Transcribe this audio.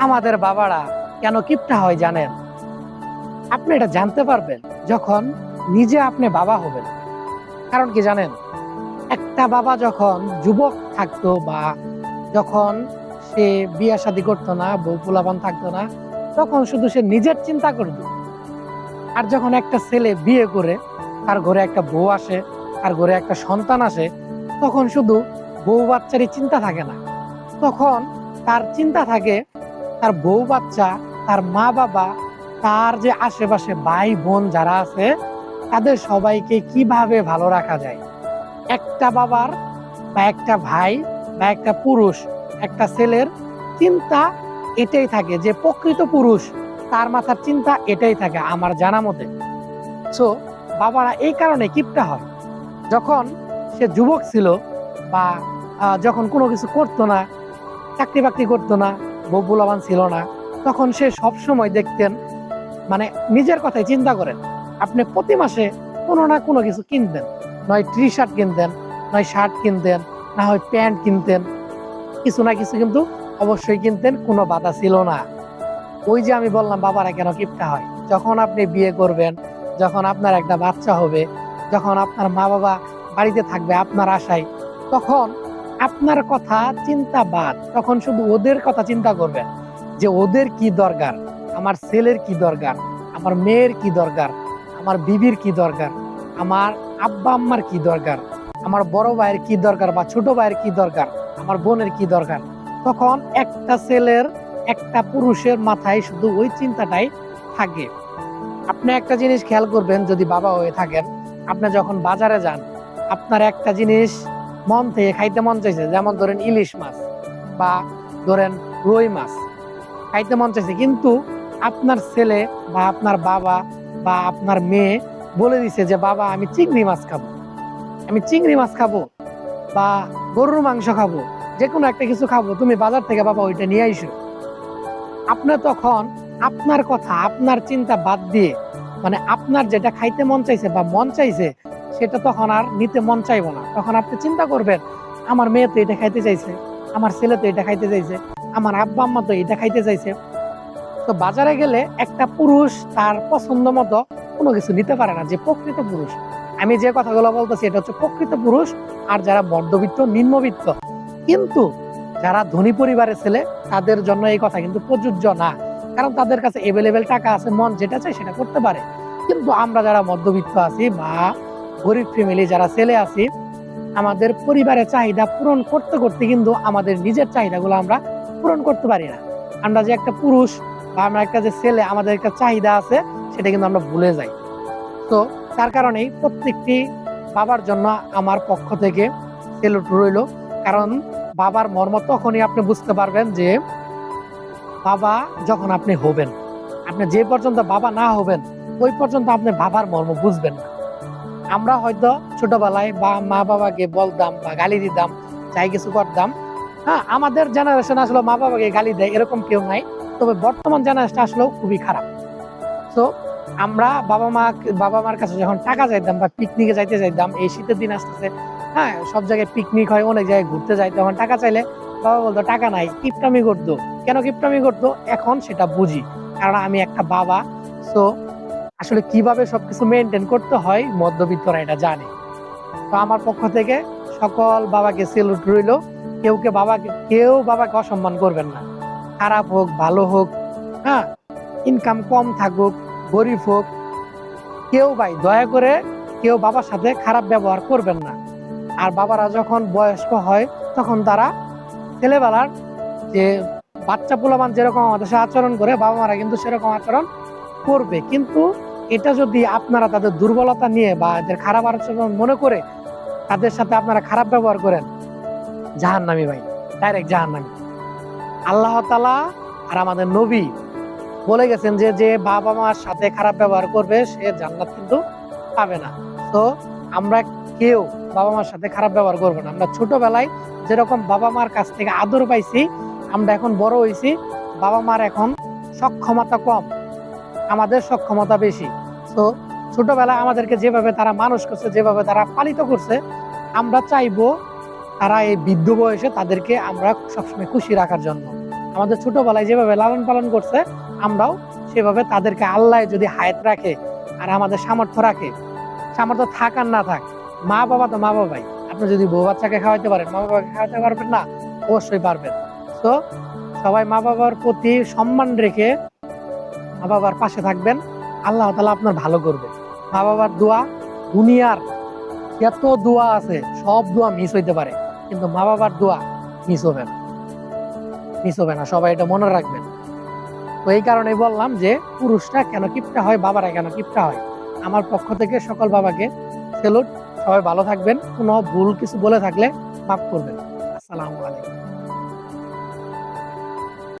আমাদের বাবারা কেন কিপটা হয় জানেন? আপনি এটা জানতে পারবেন যখন নিজে আপনি বাবা হবেন। কারণ কি জানেন? একটা বাবা যখন যুবক থাকতো বা যখন সে বিয়ে শাদী করতো না, বউ পোলাপান থাকতো না, তখন শুধু সে নিজের চিন্তা করতো আর যখন একটা ছেলে বিয়ে করে, তার ঘরে একটা বউ আসে, তার ঘরে একটা সন্তান আসে, তখন শুধু বউ বাচ্চারই চিন্তা থাকে না। তখন তার চিন্তা থাকে তার বউ বাচ্চা, তার মা বাবা, তার যে আশেপাশে ভাই বোন যারা আছে, তাদের সবাইকে কীভাবে ভালো রাখা যায়? একটা বাবার বা একটা ভাই বা একটা পুরুষ, একটা ছেলের চিন্তা এটাই থাকে যে প্রকৃত পুরুষ, তার মাথার চিন্তা এটাই থাকে আমার জানা মতে। সো বাবারা এই কারণে কিপটা হয়। যখন সে যুবক ছিল বা যখন কোনো কিছু করতো না, চাকরি বাকরি করতো না বউ ছিল না। তখন সে সব সময় দেখতেন মানে নিজের কথাই চিন্তা করেন, আপনি প্রতি মাসে কোনো না কোনো কিছু কিনতেন নয় টি শার্ট কিনতেন, নয় শার্ট কিনতেন, না হয় প্যান্ট কিনতেন, কিছু না কিছু কিন্তু অবশ্যই কিনতেন, কোনো বাধা ছিল না। ওই যে আমি বললাম, বাবারা, কেন কিপটা হয়? যখন আপনি বিয়ে করবেন, যখন আপনার একটা বাচ্চা হবে, যখন আপনার মা বাবা বাড়িতে থাকবে আপনার আশায়, তখন আপনার কথা চিন্তা বাদ তখন শুধু ওদের কথা চিন্তা করবেন যে ওদের কি দরকার? আমার ছেলের কি দরকার? আমার মেয়ের কি দরকার? আমার বিবির কি দরকার? আমার আব্বা আম্মার কি দরকার? আমার বড় ভাইয়ের কি দরকার বা ছোট ভাইয়ের কি দরকার? আমার বোনের কি দরকার? তখন একটা ছেলের, একটা পুরুষের মাথায় শুধু ওই চিন্তাটাই থাকে। আপনি একটা জিনিস খেয়াল করবেন, যদি বাবা হয়ে থাকেন, আপনি যখন বাজারে যান, আপনার একটা জিনিস মন থেকে খাইতে মন চাইছে, যেমন ধরেন ইলিশ মাছ বা ধরেন রুই মাছ, খাইতে মন চাইছে। কিন্তু আপনার ছেলে বা আপনার বাবা বা আপনার মেয়ে বলে দিছে যে, বাবা, আমি চিংড়ি মাছ খাব। আমি চিংড়ি মাছ খাব বা গরুর মাংস খাব যে কোনো একটা কিছু খাব, তুমি বাজার থেকে বাবা ওইটা নিয়ে আইসো। আপনার তখন আপনার কথা, আপনার চিন্তা বাদ দিয়ে মানে আপনার যেটা খাইতে মন চাইছে বা মন চাইছে সেটা তখন আর নিতে মন চাইব না। তখন আপনি চিন্তা করবেন, আমার মেয়ে তো এটা খাইতে চাইছে, আমার ছেলে তো এটা খাইতে চাইছে, আমার আব্বা আম্মা তো এটা খাইতে চাইছে। তো বাজারে গেলে একটা পুরুষ তার পছন্দ মতো কোনো কিছু নিতে পারে না, যে প্রকৃত পুরুষ। আমি যে কথাগুলো বলতেছি, এটা হচ্ছে প্রকৃত পুরুষ আর যারা মধ্যবিত্ত, নিম্নবিত্ত। কিন্তু যারা ধনী পরিবারের ছেলে, তাদের জন্য এই কথা কিন্তু প্রযোজ্য না। কারণ তাদের কাছে এভেলেবেল টাকা আছে, মন যেটা চাই সেটা করতে পারে। কিন্তু আমরা যারা মধ্যবিত্ত আছি বা গরিব ফ্যামিলি যারা ছেলে আছি, আমাদের পরিবারের চাহিদা পূরণ করতে করতে কিন্তু আমাদের নিজের চাহিদাগুলো আমরা পূরণ করতে পারি না। আমরা যে একটা পুরুষ বা আমরা একটা যে ছেলে, আমাদের একটা চাহিদা আছে, সেটা কিন্তু আমরা ভুলে যাই। তো তার কারণেই প্রত্যেকটি বাবার জন্য আমার পক্ষ থেকে সেলুট রইল। কারণ বাবার মর্ম তখনই আপনি বুঝতে পারবেন যে বাবা যখন আপনি হবেন, আপনি যে পর্যন্ত বাবা না হবেন, ওই পর্যন্ত আপনি বাবার মর্ম বুঝবেন না। আমরা হয়তো ছোটবেলায় বা মা বাবাকে বলতাম বা গালি দিতাম, যাই কিছু করতাম। হ্যাঁ আমাদের জেনারেশন আসলে মা বাবাকে গালি দেয় এরকম কেউ নাই। তবে বর্তমান জেনারেশন আসলেও খুবই খারাপ। তো আমরা বাবা মা বাবা মার কাছে যখন টাকা চাইতাম বা পিকনিকে যাইতে চাইতাম, এই শীতের দিন আসতেছে হ্যাঁ সব জায়গায় পিকনিক হয়, অনেক জায়গায় ঘুরতে যাই, তখন টাকা চাইলে বাবা বলতো, টাকা নাই, কিপটামি করতো। কেন কিপটামি করতো? এখন সেটা বুঝি, কারণ আমি একটা বাবা। সো আসলে কীভাবে সবকিছু মেনটেন করতে হয়, মধ্যবিত্তরা এটা জানে। তো আমার পক্ষ থেকে সকল বাবাকে সেলুট রইল। কেউ কে বাবাকে, কেউ বাবাকে অসম্মান করবেন না। খারাপ হোক, ভালো হোক হ্যাঁ ইনকাম কম থাকুক, গরিব হোক, কেউ ভাই, দয়া করে কেউ বাবার সাথে খারাপ ব্যবহার করবেন না। আর বাবারা যখন বয়স্ক হয়, তখন তারা ছেলেবেলার যে বাচ্চা পোলামান যেরকম আমাদের সাথে আচরণ করে বাবা মারা কিন্তু সেরকম আচরণ করবে। কিন্তু এটা যদি আপনারা তাদের দুর্বলতা নিয়ে বা এদের খারাপ আচরণ মনে করে তাদের সাথে আপনারা খারাপ ব্যবহার করেন, জাহান্নামি ভাই ডাইরেক্ট জাহান্নামি। আল্লাহ তালা আর আমাদের নবী বলে গেছেন যে যে বাবা মার সাথে খারাপ ব্যবহার করবে, সে জান্নাত কিন্তু পাবে না। তো আমরা কেউ বাবা মার সাথে খারাপ ব্যবহার করব না। আমরা ছোটবেলায় যেরকম বাবা মার কাছ থেকে আদর পাইছি, আমরা এখন বড় হয়েছি বাবা মার এখন সক্ষমতা কম, আমাদের সক্ষমতা বেশি। তো ছোটবেলায় আমাদেরকে যেভাবে তারা মানুষ করছে, যেভাবে তারা পালিত করছে, আমরা চাইব তারা এই বৃদ্ধ বয়সে তাদেরকে আমরা সবসময় খুশি রাখার জন্য। আমাদের ছোটবেলায় যেভাবে লালন পালন করছে, আমরাও সেভাবে তাদেরকে আল্লাহ যদি হায়াত রাখে আর আমাদের সামর্থ্য রাখে, সামর্থ্য থাক আর না থাক, মা বাবা তো মা বাবাই। আপনি যদি বউ বাচ্চাকে খাওয়াইতে পারেন, মা বাবাকে খাওয়াতে পারবেন না? অবশ্যই পারবেন। তো সবাই মা বাবার প্রতি সম্মান রেখে মা বাবার পাশে থাকবেন। আল্লাহ তালা আপনার ভালো করবে। মা বাবার দোয়া, দুনিয়ার এত দোয়া আছে, সব দোয়া মিস হইতে পারে। কিন্তু মা বাবার দোয়া মিস হবে না। মিস হবে না, সবাই এটা মনে রাখবেন। তো এই কারণেই বললাম যে, পুরুষরা কেন কিপটা হয়, বাবারা কেন কিপটা হয়? আমার পক্ষ থেকে সকল বাবাকে সেলুট সবাই ভালো থাকবেন, কোনো ভুল কিছু বলে থাকলে মাফ করবেন। আসসালামু আলাইকুম।